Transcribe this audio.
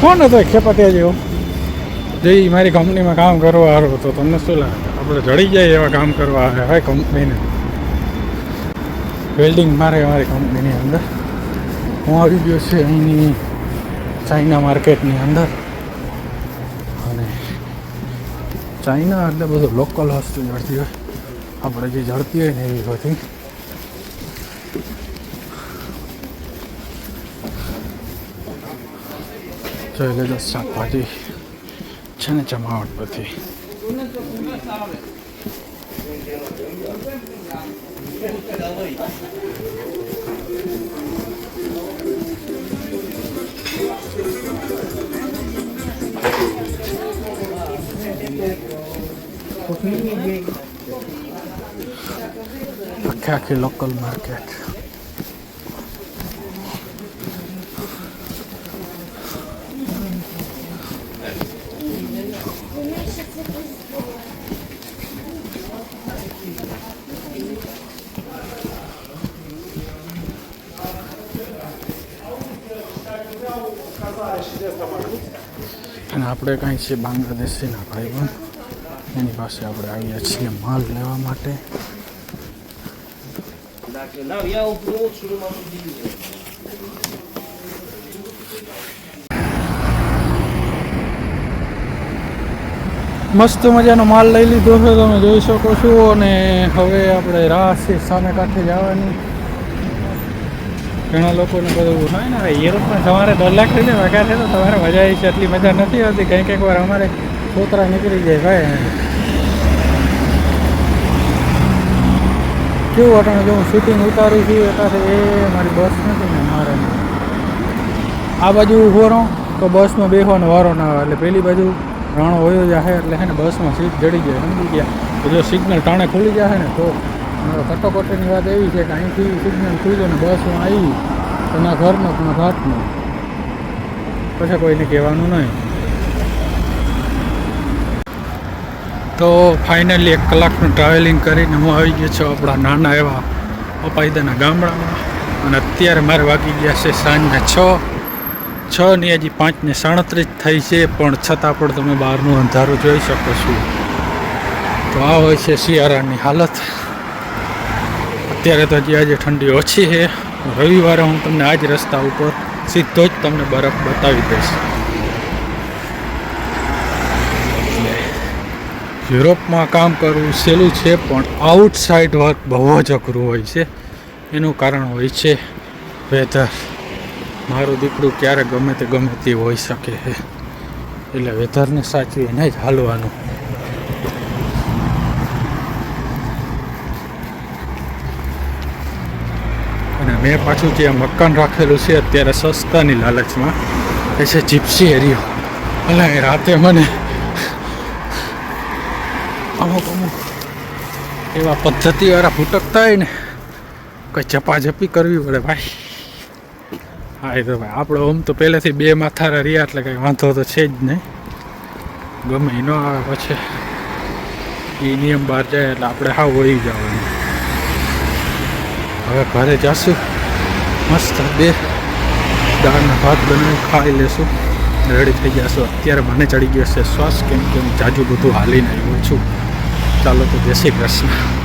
કોણ હતો ખેપતિયા જેવો? જે મારી કંપનીમાં કામ કરવા આવ્યો તો તમને શું લાગે? આપણે જડી જાય એવા કામ કરવા આવે હવે કંપનીને વેલ્ડિંગ મારે મારી કંપનીની અંદર. હું આવી ગયો છે અહીંની ચાઇના માર્કેટની અંદર. અને ચાઇના એટલે બધું લોકલ વસ્તુ જળતી હોય. આપણે જે જળતી હોય ને એવી બધી. જોઈ લેજો શાકભાજી છે ને જમાવટ બધી. આખે Khaki local market. અને આપણે કાંઈ છે બાંગ્લાદેશીના ભાઈબંધ. એની પાસે આપણે આવ્યા છીએ માલ લેવા માટે. મસ્ત મજાનો માલ લઈ લીધો છે, તમે જોઈ શકો છો. અને હવે આપણે રાહ છે સામે કાંઠે જવાની. ઘણા લોકોને બધું થાય ને હીરો પણ તમારે દોઢ લાખ લઈને વગા તો તમારે મજા આવી છે, એટલી મજા નથી આવતી. કંઈક એક વાર અમારે છોતરા નીકળી જાય, ભાઈ. કેવું અટાણે જો હું શૂટિંગ ઉતારું છું એટલે એ મારી બસ નથી ને, મારે. આ બાજુ ઊભો રહો, તો બસમાં બેસવાનો વારો ના આવે. એટલે પેલી બાજુ રાણો હોય જાય એટલે હે ને બસમાં સીટ જડી જાય, સમજી ગયા? જો સિગ્નલ ટાણે ખુલી જાય ને, તો કટોકટીની વાત એવી છે કે અહીંથી સિગ્નલ ખુલ્યું ને બસમાં આવી તો ના ઘરનો કે ના ઘાટનો. પછી કોઈને કહેવાનું નહીં. તો ફાઇનલી એક કલાકનું ટ્રાવેલિંગ કરીને હું આવી ગયો છું આપણા નાના એવા અપાયદાના ગામડામાં. અને અત્યારે મારે વાગી ગયા છે સાંજના છ. છ ની હજી પાંચને સાડત્રીસ થઈ છે, પણ છતાં પણ તમે બહારનું અંધારું જોઈ શકો છો. તો આ હોય છે શિયાળાની હાલત. અત્યારે તો હજી આજે ઠંડી ઓછી છે. રવિવારે હું તમને આ જ રસ્તા ઉપર સીધો જ તમને બરફ બતાવી દઈશ. યુરોપમાં કામ કરવું સહેલું છે, પણ આઉટસાઇડ વર્ક બહુ જ અઘરું હોય છે. એનું કારણ હોય છે વેધર. મારું દીકરું ક્યારે ગમે તે ગમે તે હોઈ શકે છે. એટલે વેધરને સાચવીને જ હાલવાનું. મેં પાછું જે મકાન રાખેલું છે અત્યારે સસ્તાની લાલચમાં, એ છે જીપ્સી એરિયો એટલે રાતે મને અમુક અમુક એવા પદ્ધતિવાળા ભૂટકતા હોય ને, કંઈ ઝપાઝપી કરવી પડે ભાઈ. હા, એ તો ભાઈ, આપણે ઓમ તો પહેલેથી બે માથારા રહ્યા, એટલે કંઈ વાંધો તો છે જ નહીં. ગમે ન આવે પછી. એ નિયમ બહાર જાય, એટલે આપણે હા વળી જવાનું. હવે ઘરે જાશું. મસ્ત બે દાળના ભાત બનાવી ખાઈ લેશું. રેડી થઈ જશું અત્યારે મને ચડી ગયો છે શ્વાસ કેમ કે હું જાજુ બધું હાલીને આવ્યો છું. ચાલો તો જય શ્રી કૃષ્ણ.